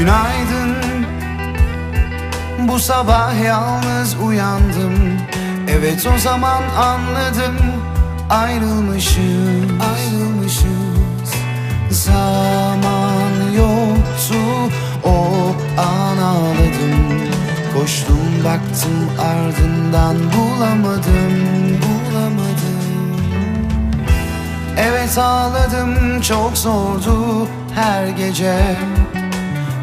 Günaydın. Bu sabah yalnız uyandım. Evet o zaman anladım. Ayrılmışız. Ayrılmışız. Zaman yoktu. O an ağladım. Koştum baktım ardından bulamadım. Bulamadım. Evet ağladım. Çok zordu her gece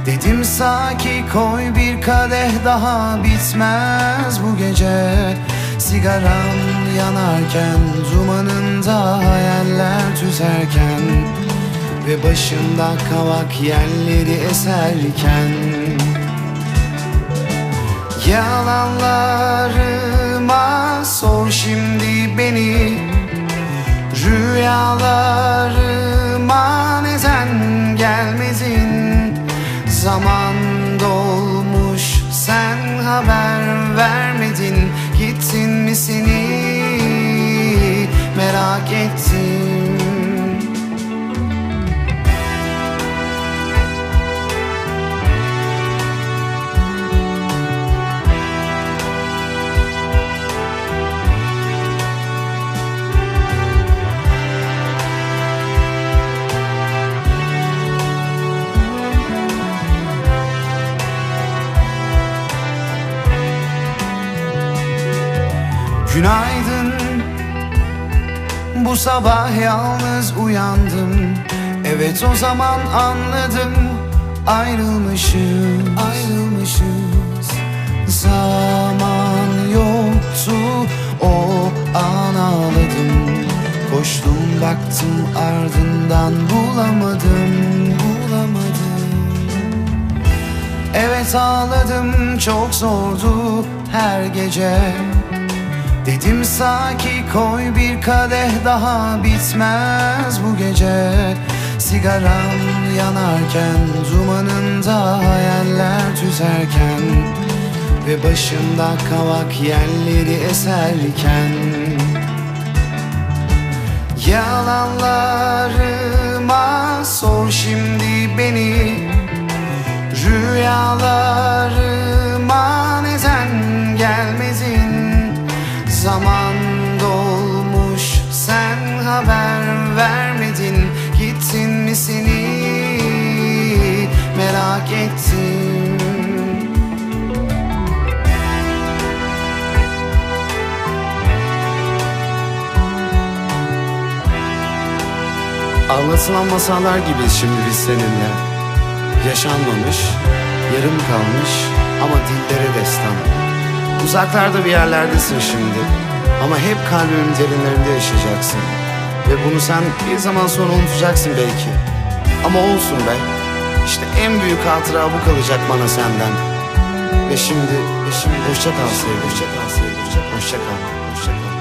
Dedim saki koy bir kadeh daha bitmez bu gece. Sigaram yanarken dumanında hayaller tüterken Ve başımda kavak yerleri eserken. Yalanlarıma sor şimdi Zaman Günaydın. Bu sabah yalnız uyandım. Evet o zaman anladım. Ayrılmışız. Ayrılmışız. Zaman yoktu. O an ağladım. Koştum baktım ardından bulamadım. Bulamadım. Evet ağladım. Çok zordu her gece Dedim saki koy bir kadeh daha bitmez bu gece. Sigaram yanarken dumanında hayaller tüterken Ve başımda kavak yerleri eserken. Yalanlarıma sor şimdi beni Zaman dolmuş sen haber vermedin. Gittin mi seni? Merak ettim. Anlatılan masallar gibiyiz şimdi biz seninle. Yaşanmamış, yarım kalmış ama dillere destan. Uzaklarda bir yerlerdesin şimdi Ama hep kalbimin derinlerinde yaşayacaksın. Ve bunu sen bir zaman sonra unutacaksın belki. Ama olsun be. İşte en büyük hatıra bu kalacak bana senden. Ve şimdi, ve şimdi hoşça kal sevgilim. Hoşça kal sevgilim. Hoşça kal, hoşça kal